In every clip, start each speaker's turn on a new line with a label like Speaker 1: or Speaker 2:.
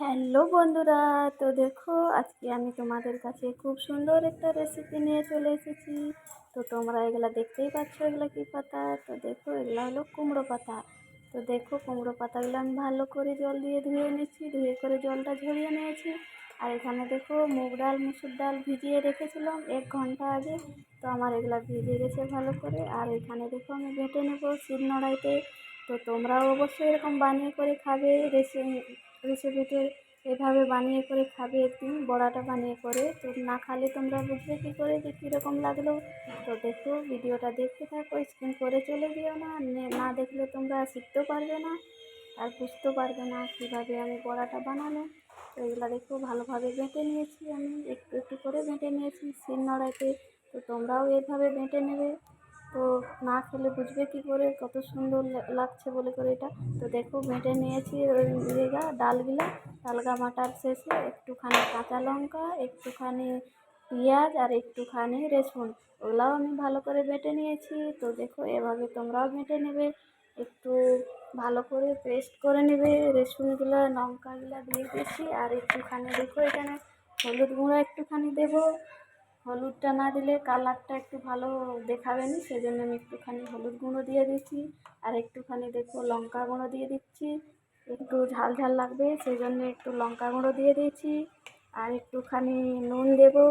Speaker 1: Hello বন্ধুরা, তো দেখো আজকে আমি তোমাদের কাছে খুব সুন্দর একটা রেসিপি নিয়ে চলে এসেছি। তো তোমরা এগুলা দেখতেই পাচ্ছ, এগুলো কী পাতা? তো দেখো, এগুলো হলো কুমড়ো পাতা। তো দেখো, কুমড়ো পাতাগুলো আমি ভালো করে জল দিয়ে ধুয়ে নিচ্ছি, ধুয়ে করে জলটা ঝরিয়ে নিয়েছি। আর এখানে দেখো, মুগ ডাল, মুসুর ডাল ভিজিয়ে রেখেছিলাম এক ঘণ্টা আগে। তো আমার এগুলা ভিজে গেছে ভালো করে। আর এখানে দেখো, আমি বেটে নেব শিল নোড়াইতে। তো তোমরাও অবশ্যই এরকম বানিয়ে করে খাবে, রেসিপি রেসিপিতে এভাবে বানিয়ে করে খাবে একদিন, বড়াটা বানিয়ে করে। তো না খালে তোমরা বুঝবে কী করে যে কীরকম লাগল। তো দেখো, ভিডিওটা দেখতে থাকো স্ক্রিন করে চলে যেও না। না দেখলে তোমরা শিখতেও পারবে না, আর বুঝতেও পারবে না কীভাবে আমি বড়াটা বানানো। তো এগুলো দেখো, ভালোভাবে বেঁটে নিয়েছি আমি, একটু একটু করে বেঁটে নিয়েছি, শিল নড়াইতে। তো তোমরাও এভাবে বেঁটে নেবে। তো না খেলে বুঝবে কী করে? কত সুন্দর লাগছে বলে করে এটা। তো দেখো, বেটে নিয়েছি ইয়েগা ডালগুলা। ডালগা মাটার শেষে একটুখানি কাঁচা লঙ্কা, একটুখানি পেঁয়াজ আর একটুখানি রসুন। ওগুলাও আমি ভালো করে বেটে নিয়েছি। তো দেখো, এভাবে তোমরাও বেটে নেবে। একটু ভালো করে পেস্ট করে নেবে। রসুনগুলো, লঙ্কাগুলো দিয়ে দিয়েছি। আর একটুখানি দেখো এখানে হলুদ গুঁড়ো একটুখানি দেবো। হলুদটা না দিলে কালারটা একটু ভালো দেখাবে না সেজন্য আমি একটুখানি হলুদ গুঁড়ো দিয়ে দিচ্ছি। আর একটুখানি দেখো লঙ্কা গুঁড়ো দিয়ে দিচ্ছি। একটু ঝাল ঝাল লাগবে সেই জন্য একটু লঙ্কা গুঁড়ো দিয়ে দিয়েছি। আর একটুখানি নুন দেবো।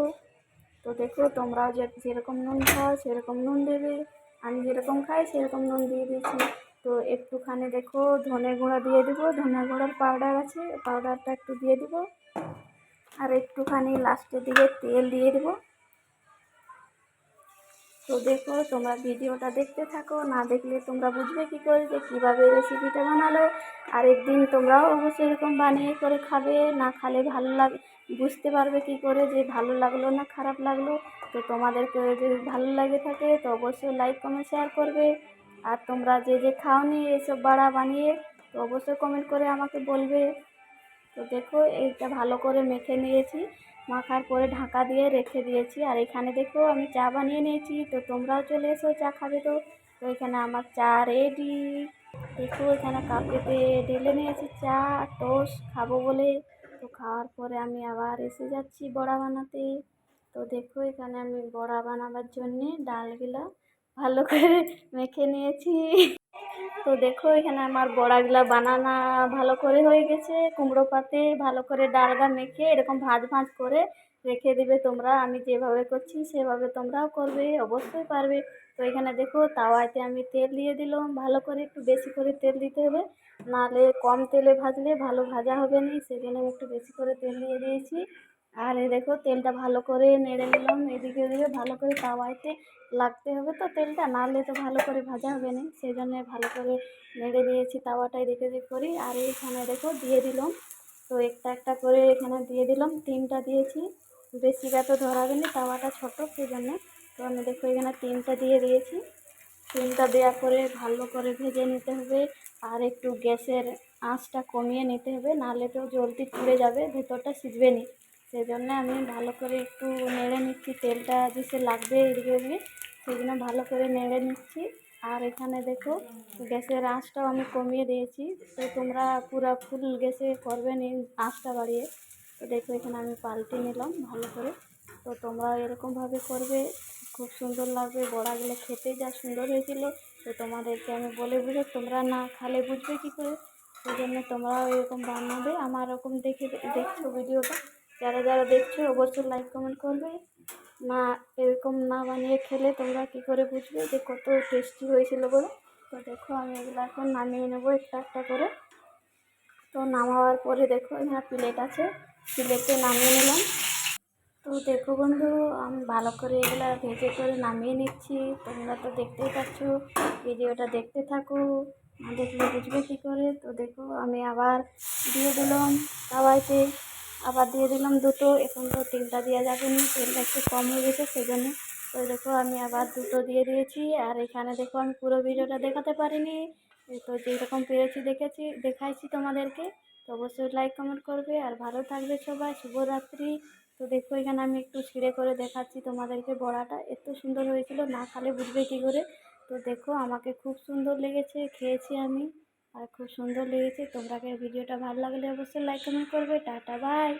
Speaker 1: তো দেখো তোমরাও যে যেরকম নুন খাও সেরকম নুন দেবে। আমি যেরকম খাই সেরকম নুন দিয়ে দিয়েছি। তো একটুখানি দেখো ধনে গুঁড়ো দিয়ে দেবো। ধনে গুঁড়োর পাউডার আছে পাউডারটা একটু দিয়ে দেবো। আর একটুখানি লাস্টের দিকে তেল দিয়ে দেবো। তো দেখো, তোমরা ভিডিওটা দেখতে থাকো, না দেখলে তোমরা বুঝবে কী করে যে কীভাবে রেসিপিটা বানালো। আর একদিন তোমরাও অবশ্যই এরকম বানিয়ে করে খাবে। না খালে ভালো লাগ, বুঝতে পারবে কী করে যে ভালো লাগল না খারাপ লাগল। তো তোমাদেরকে যদি ভালো লাগে থাকে, তো অবশ্যই লাইক কমেন্ট শেয়ার করবে। আর তোমরা যে যে খাওনি, এসব বাড়া বানিয়ে, তো অবশ্যই কমেন্ট করে আমাকে বলবে। তো দেখো, এইটা ভালো করে মেখে নিয়েছি। মাখার পরে ঢাকা দিয়ে রেখে দিয়েছি। আর এখানে দেখো, আমি চা বানিয়ে নিয়েছি। তো তোমরাও চলে এসো, চা খাবে তো। তো এখানে আমার চা রেডি দেখো, এখানে কাপেতে ঢেলে নিয়েছি চা টোস্ট খাব বলে। তো খাওয়ার পরে আমি আবার এসে যাচ্ছি বড়া বানাতে। তো দেখো, এখানে আমি বড়া বানাবার জন্যে ডালগুলা ভালো করে মেখে নিয়েছি। তো দেখো, এখানে আমার বড়াগুলা বানানা ভালো করে হয়ে গেছে। কুমড়ো পাতে ভালো করে ডালগা মেখে এরকম ভাঁজ ভাঁজ করে রেখে দিবে তোমরা। আমি যেভাবে করছি সেভাবে তোমরাও করবে, অবশ্যই পারবে। তো এখানে দেখো, তাওয়াতে আমি তেল দিয়ে দিলাম। ভালো করে একটু বেশি করে তেল দিতে হবে। নাহলে কম তেলে ভাজলে ভালো ভাজা হবে না সেই জন্য আমি একটু বেশি করে তেল দিয়ে দিয়েছি। আর এই দেখো, তেলটা ভালো করে নেড়ে নিলাম। এদিকে ওদিকে ভালো করে তাওয়াতে লাগতে হবে তো তেলটা, নাহলে তো ভালো করে ভাজা হবে না। সেই জন্য ভালো করে নেড়ে দিয়েছি তাওয়াটা এদিকে ওদিক করি। আর এইখানে দেখো, দিয়ে দিলাম। তো একটা একটা করে এখানে দিয়ে দিলাম। তিনটা দিয়েছি। বেশিটা তো ধরাবে না তাওয়াটা ছোটো, সেই জন্য। তো আমি দেখো এখানে তিনটা দিয়ে দিয়েছি। তিনটা দেওয়ার করে ভালো করে ভেজে নিতে হবে। আর একটু গ্যাসের আঁচটা কমিয়ে নিতে হবে। নাহলে তো জলদি পুড়ে যাবে, ভেতরটা সিজবে না। সেই জন্য আমি ভালো করে একটু নেড়ে নিচ্ছি, তেলটা যেসে লাগবে এদিকে ওদিকে সেই জন্য ভালো করে নেড়ে নিচ্ছি। আর এখানে দেখো, গ্যাসের আঁচটাও আমি কমিয়ে দিয়েছি। তো তোমরা পুরো ফুল গ্যাসে করবে নি আঁচটা বাড়িয়ে। তো দেখো, এখানে আমি পাল্টে নিলাম ভালো করে। তো তোমরা এরকমভাবে করবে, খুব সুন্দর লাগবে। বড়াগুলো খেতে যা সুন্দর হয়েছিল। তো তোমাদেরকে আমি বলে বুঝে তোমরা না খালে বুঝবে কী করে? সেই জন্য তোমরাও এরকম বানাবে, আমার এরকম দেখে, দেখছ ভিডিওটা। যারা যারা দেখছ অবশ্যই লাইক কমেন্ট করবে। না, এরকম না বানিয়ে খেলে তোমরা কী করে বুঝবে যে কত টেস্টি হয়েছিল বলে? তো দেখো, আমি এগুলো এখন নামিয়ে নেব একটা একটা করে। তো নামাবার পরে দেখো এখানে প্লেট আছে। প্লেটে নামিয়ে নিলাম। তো দেখো বন্ধু, আমি ভালো করে এগুলো ভেজে করে নামিয়ে নিচ্ছি। তোমরা তো দেখতেই পাচ্ছ, ভিডিওটা দেখতে থাকো। না দেখলে বুঝবে কী করে? তো দেখো, আমি আবার দিয়ে দিলাম তাওয়াইতে আবার দিয়ে দিলাম দুটো, এখন তো তিনটা দেওয়া যাবে না, তেলটা একটু কম হয়ে গেছে, সেজন্য তো দেখো আমি আবার দুটো দিয়ে দিয়েছি, আর এখানে দেখো আমি পুরো ভিডিওটা দেখাতে পারিনি। তো যেরকম পেরেছি দেখেছি, দেখাইছি তোমাদেরকে, তো অবশ্যই লাইক কমেন্ট করবে, আর ভালো থাকবে সবাই, শুভরাত্রি। তো দেখো এখানে আমি একটু ছিঁড়ে করে দেখাচ্ছি তোমাদেরকে বড়াটা, এত সুন্দর হয়েছিল, না খালে বুঝবে কী করে। তো দেখো আমাকে খুব সুন্দর লেগেছে, খেয়েছি আমি। আর খুব সুন্দর লেগেছে। তোমরা ভিডিওটা ভালো লাগলে অবশ্যই লাইক কমেন্ট করবে। Tata bye